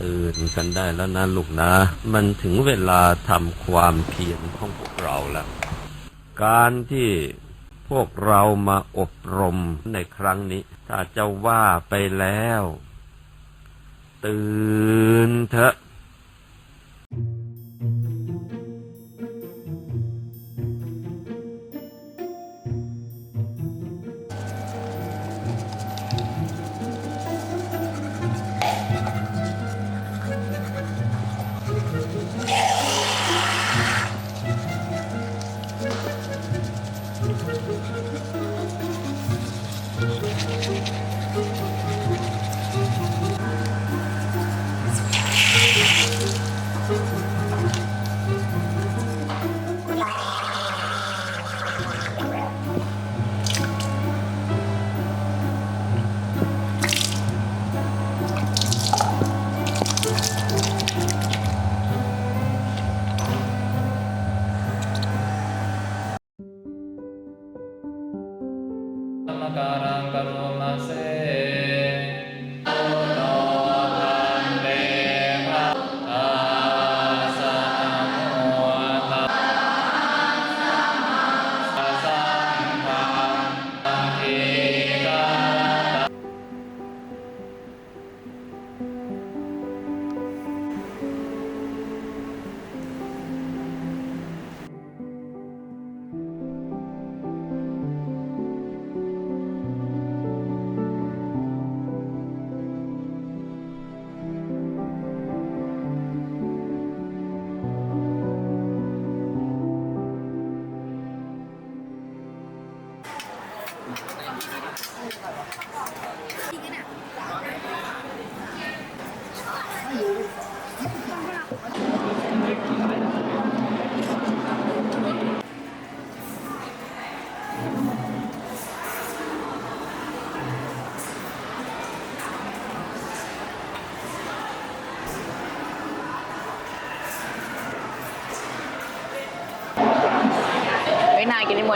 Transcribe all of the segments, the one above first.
ตื่นกันได้แล้วนะลูกนะ มันถึงเวลาทำความเพียรของพวกเราแล้ว การที่พวกเรามาอบรมในครั้งนี้ ถ้าจะว่าไปแล้ว ตื่นเถอะ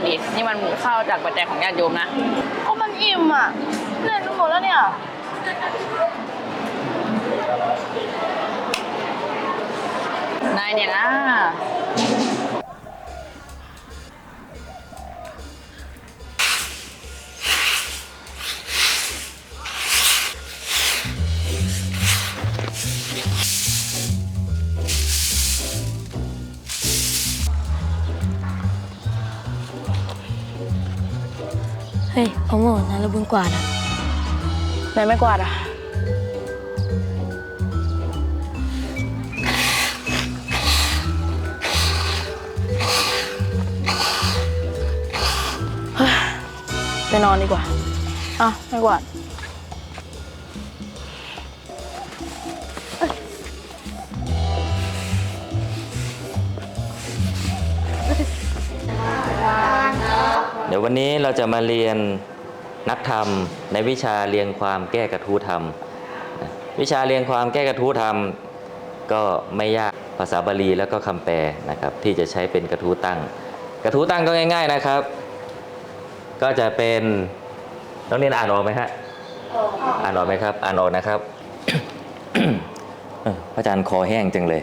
ฮ้ยนายกินนี่หมดดินี่มันข้าวจากปัจจัยของญาติโยมนะก็มันอิ่มอะเล่นทั้งหมดแล้วเนี่ย นายเนี่ยนะ บุญกวาดอะนายไม่กวาดอะเฮ้ยไปนอนดีกว่าอะไม่กวาดเดี๋ยววันนี้เราจะมาเรียน นักธรรม ในวิชาเรียงความแก้กระทู้ธรรมนะวิชาเรียงความแก้กระทู้ธรรม ก็ไม่ยากภาษาบาลีแล้วก็คำแปลนะครับที่จะใช้เป็นกระทู้ตั้ง กระทู้ตั้งก็ง่าย ๆนะครับ ก็จะเป็นต้องเรียนอ่านออกไหมฮะอ่านออกไหมครับ อ่านออกนะครับเออพระอาจารย์คอแห้งจังเลย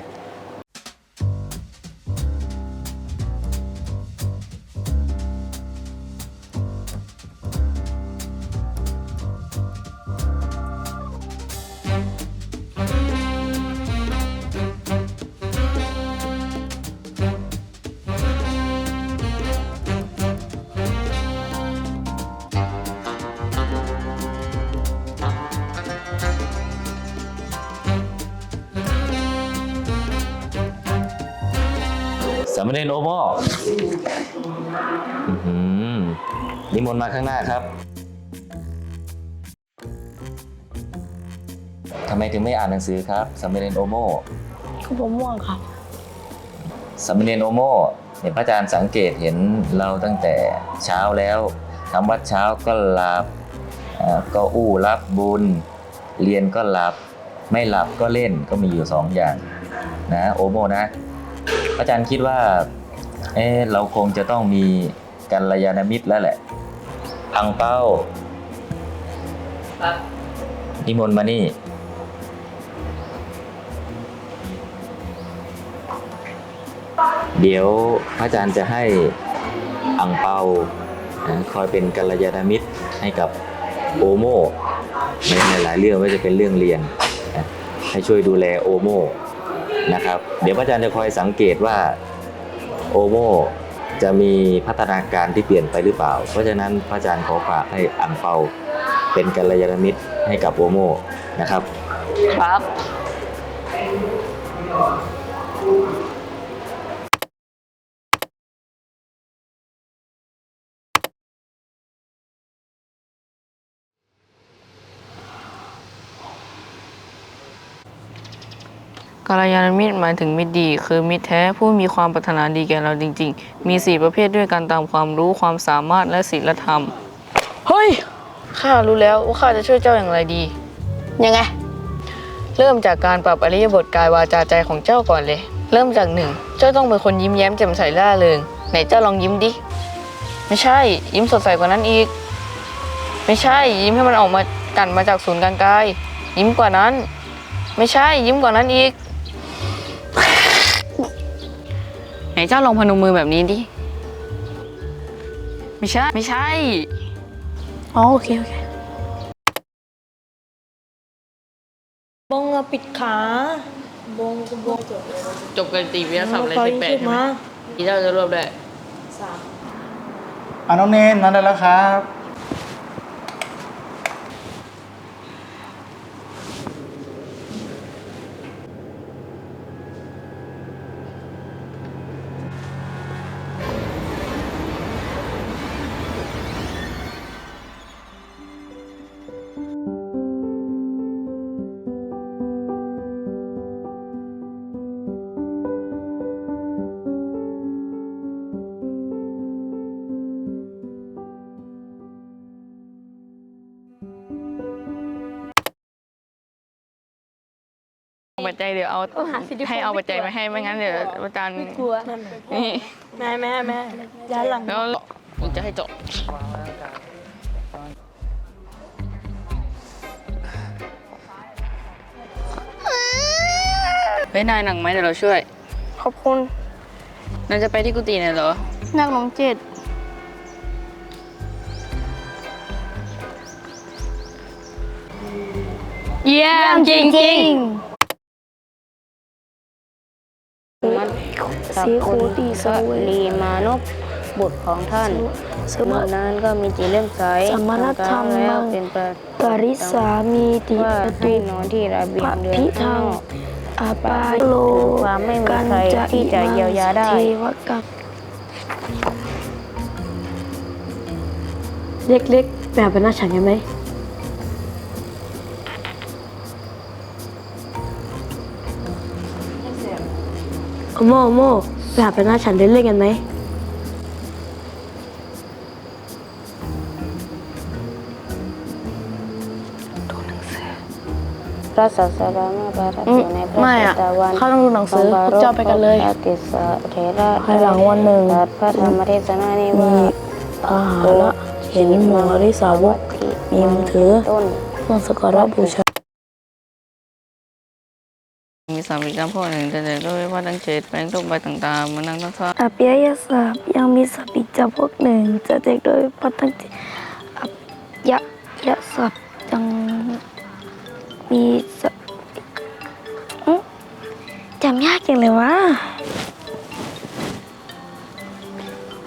สามเณรโอโมอื้อหือนิมนต์มาข้างหน้าครับทำไมถึงไม่อ่านหนังสือครับสามเณรโอโมคือผมม่วงครับสามเณรโอโมเนี่ยพระอาจารย์สังเกตเห็นเราตั้งแต่เช้าแล้วทำวัดเช้าก็หลับเอ่อก็อู้รับบุญ เรียนก็หลับ ไม่หลับก็เล่นก็มีอยู่สองอย่างนะโอโมนะพระ อาจารย์คิดว่า เออเราคงจะต้องมีกัลยาณมิตรแล้วแหละ อังเป้าครับนิมนต์มานี่ เดี๋ยวพระอาจารย์จะให้อังเปาคอยเป็นกัลยาณมิตรให้กับโอโมในหลายเรื่องไม่ว่าจะเป็นเรื่องเรียนให้ช่วยดูแลโอโม นะครับ เดี๋ยวพระอาจารย์จะคอยสังเกตว่าโอโมจะมีพัฒนาการที่เปลี่ยนไปหรือเปล่า เพราะฉะนั้นพระอาจารย์ขอฝากให้อังเปาเป็นกัลยาณมิตรให้กับโอโมนะครับ ครับ กัลยาณมิตรหมายถึงมิตรดี คือมิตรแท้ผู้มีความปรารถนาดีแก่เราจริง ๆ มีสี่ประเภทด้วยกันตามความรู้ความสามารถและศีลธรรม เฮ้ย ข้ารู้แล้วว่าข้าจะช่วยเจ้าอย่างไรดี ยังไง เริ่มจากการปรับอริยบทกายวาจาใจของเจ้าก่อนเลย เริ่มจากหนึ่งเจ้าต้องเป็นคนยิ้มแย้มแจ่มใสร่าเริงไหนเจ้าลองยิ้มดิ ไม่ใช่ ยิ้มสดใสกว่านั้นอีก ไม่ใช่ ยิ้มให้มันออกมากันมาจากศูนย์กลางกาย ยิ้มกว่านั้น ไม่ใช่ ยิ้มกว่านั้นอีก นเจ้าลองพนมมือแบบนี้ดิ ไม่ใช่ ไม่ใช่ อ๋อโอเคโอเคบงเราปิดขา บงบงจบกันตีวิทยาศาสตร์อะไรต่อสิยิบงแปดขึ้นใช่ไหมมาที่เจ้าจะรวบได้อะน้องเนนมาได้แล้วครับ เอาปัจจัยเดี๋ยวเอาให้เอาปัจจัยมาให้ไม่งั้นเดี๋ยวอาจารย์กลัวนี่แม่แม่แม่ย้ายหลังแล้วผมจะให้เจาะเฮ้ยนายหนักไหมเดี๋ยวเราช่วย ขอบคุณนายจะไปที่กุฏิเนี่ยเหรอนักหลงเจ็ดเยี่ยมจริง สีโคตีสลีมานพบุตรของท่านสเมื่มาอนั้นก็มีจิตเลื่อมใสสมณธรรมแล้วเป็นประกริสามีติว่าปให้ตุนอนที่ระเบียปะงเรือนพิข้าทังงนอกอาปายโลความไม่มีกันใครจะที่จะเยียวยาได้เทวกับเล็กๆแบบเป็นหน้าฉันกันไหม โมโมแบบเป็นหน้าฉันเล่นๆกันไหมพระศาสดาเมื่อประทับอยู่ในพระไม่เจอะตวันเขาต้องดูหนังสือขงพวกเจ้าไปกันเลยพระติสสะเทระภายหลังวันหนึ่งตรัสพระธรรมเทศนานี้มีว่าอาหารละเห็นหมอริสาวกมีมือถือต้นเครื่องสักการะบูชา มีสามีกจำพวกหนึ่งจะเดินด้วยว่าตั้งเจ็ดแปลงตกใบต่างๆมานั่งตั้งท่าอาเปียยศาสตร์ยังมีสัพพิจพวกหนึ่งจะเด็กโดยพัฒน์อัปยะยะศัพท์ยังมีสัพอื้อจำยากจังเลยวะ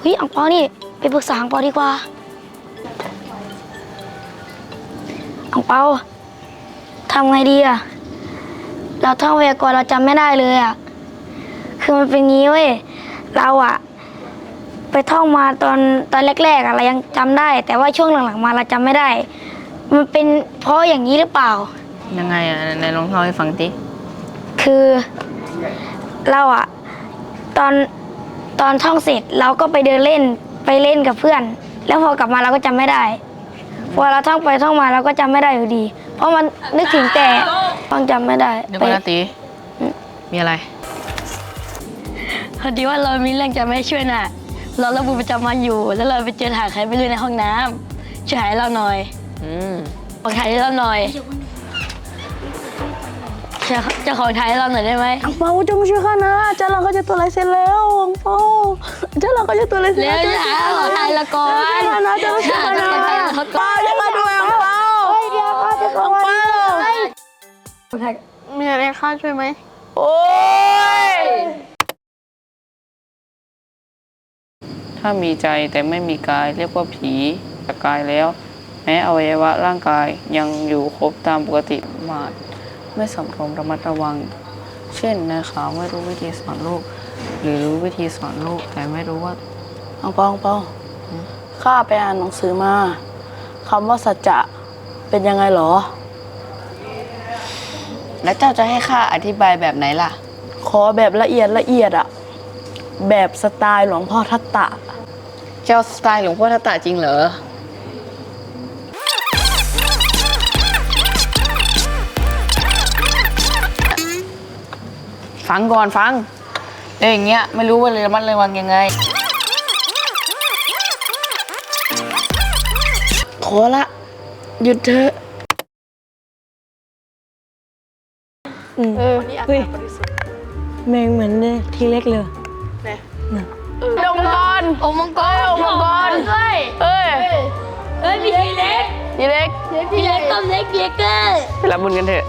เฮ้ยอังเปานี่ไปปรึกษาอังเปาดีกว่าอังเปาทำไงดีอะ เราท่องไวยากรณ์เราจำไม่ได้เลยอะคือมันเป็นงี้เว้ย เราอะไปท่องมาตอนตอนแรกๆอะเรายังจำได้ แต่ว่าช่วงหลังๆมาเราจำไม่ได้ มันเป็นเพราะอย่างนี้หรือเปล่า ยังไงอะในลองเล่าให้ฟังดิคือเราอะตอนตอนท่องเสร็จเราก็ไปเดินเล่นไปเล่นกับเพื่อน แล้วพอกลับมาเราก็จำไม่ได้ พอเราท่องไปท่องมาเราก็จำไม่ได้อยู่ดี เพราะมันนึกถึงแต่ต้องจำไม่ได้เดี๋ยวไปก่อนนะตีมีอะไร พอดีว่าเรามีเรื่องจะไม่ช่วยน่ะ เราระบุประจำวันอยู่ แล้วเราไปเจอถ่ายใครไม่รู้ในห้องน้ำช่วยหายเราหน่อยอืมบอกถ่ายให้เราหน่อยช่วยจะจะขอถ่ายให้เราหน่อยได้ไหมอังเปาจะมาช่วยข้านะอาจารย์เราก็จะตัวลายเซ็นแล้วอังเปาอาจารย์เราก็จะตัวลายเซ็นเร็วจะถ่ายขอถ่ายละก่อนอาจารย์นะจะมาช่วยข้านะเขาเปาจะมาด้วยอังเปาเดี๋ยว ข้าจะอังเปามีอะไรข้าช่วยไหม โอ้ย ถ้ามีใจแต่ไม่มีกายเรียกว่าผีจากกายแล้ว แม้อวัยวะร่างกายยังอยู่ครบตามปกติมาดไม่สำรวมระมัดระวัง เช่นนายขาวไม่รู้วิธีสอนลูก หรือรู้วิธีสอนลูกแต่ไม่รู้ว่าอังเปาอังเปาข้าไปอ่านหนังสือมาคำว่าสัจจะ เป็นยังไงหรอ แล้วเจ้าจะให้ข้าอธิบายแบบไหนล่ะ ขอแบบละเอียดละเอียดอะแบบสไตล์หลวงพ่อทัตตะ เจ้าสไตล์หลวงพ่อทัตตะจริงเหรอ ฟังก่อนฟังเดี๋ยวอย่างเงี้ยไม่รู้ว่าเลยระมัดระวังยังไง ขอละ หยุดเถอะเออเฮ้ยแมงเหมือนทีเล็กเลยลงกรโอมังกรโอมังกรเฮ้ยเอ้ยเฮ้ยมีทีเล็กนี่เล็กทีเล็กต้มเล็กเบียเกอร์ไปรับบุญกันเถอะ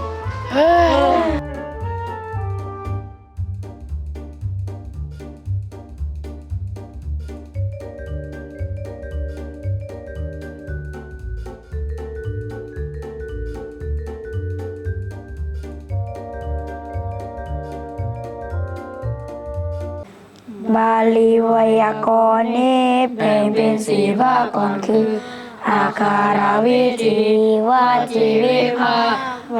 บาลีไวยากรณ์นี้แบ่งเป็นสี่ภาคก่อนคือ อาการวิธีวาจีวิภา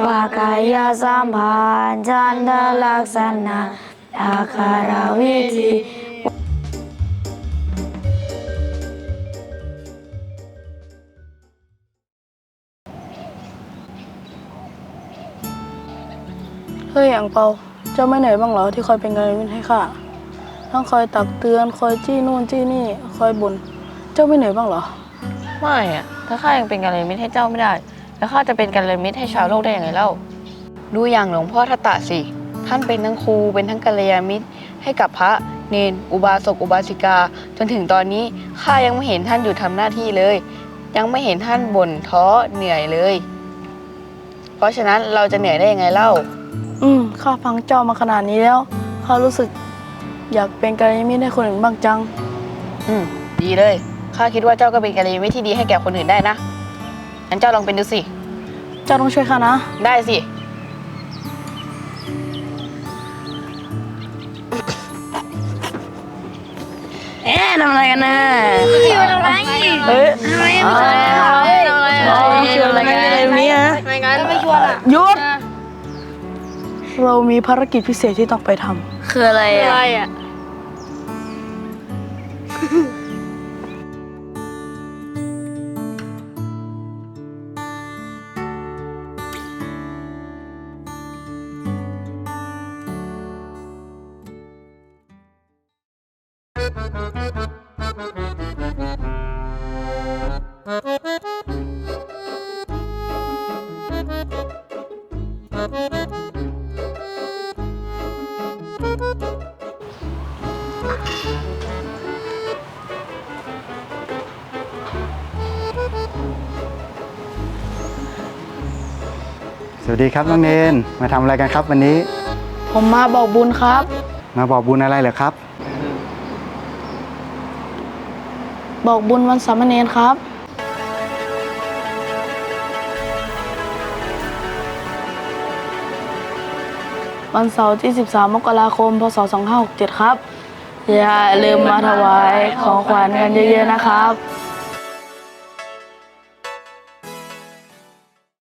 วากายสัมพันธ์จันทลักษณะ อาการวิธีเฮ้ยอังเปา เจ้าไม่เหนื่อยบ้างเหรอที่คอยเป็นกำลังใจให้ข้า ทั้งคอยตักเตือน คอยจี้นู่นจี้นี่ คอยบ่นเจ้าไม่เหนื่อยบ้างเหรอ ไม่อะถ้าข้ายังเป็นกัลยาณมิตรให้เจ้าไม่ได้ แล้วข้าจะเป็นกัลยาณมิตรให้ชาวโลกได้ยังไงเล่า ดูอย่างหลวงพ่อทัตตะสิ ท่านเป็นทั้งครูเป็นทั้งกัลยาณมิตร ให้กับพระเนนอุบาสกอุบาสิกา จนถึงตอนนี้ข้ายังไม่เห็นท่านหยุดทำหน้าที่เลย ยังไม่เห็นท่านบ่นท้อเหนื่อยเลย เพราะฉะนั้นเราจะเหนื่อยได้ยังไงเล่า อืม ข้าฟังเจ้ามาขนาดนี้แล้ว ข้ารู้สึก อยากเป็นกัลยาณมิตรให้คนอื่นบ้างจัง อืม ดีเลย ข้าคิดว่าเจ้าก็เป็นกัลยาณมิตรที่ดีให้แก่คนอื่นได้นะงั้นเจ้าลองเป็นดูสิ เจ้าต้องช่วยข้านะ ได้สิ เอ๊ะทำอะไรกันนะพี่มาทำไมเฮ้ยทำไมไม่ใช่เฮ้ยทำไมอ๋อชวนอะไรกันอะไรแบบนี้ฮะไม่งั้นไม่ชวนอะหยุด เรามีภารกิจพิเศษที่ต้องไปทำคืออะไรอะส วัสดีครับน้องเนนมาทำอะไรกันครับวันนี้ ผมมาบอกบุญครับ มาบอกบุญอะไรเหรอครับ บอกบุญวันสามเณรครับ วันเสาร์ที่ 13 มกราคม พศ 2567 ครับ อย่าลืมมาถวายของขวัญกันเยอะๆนะครับ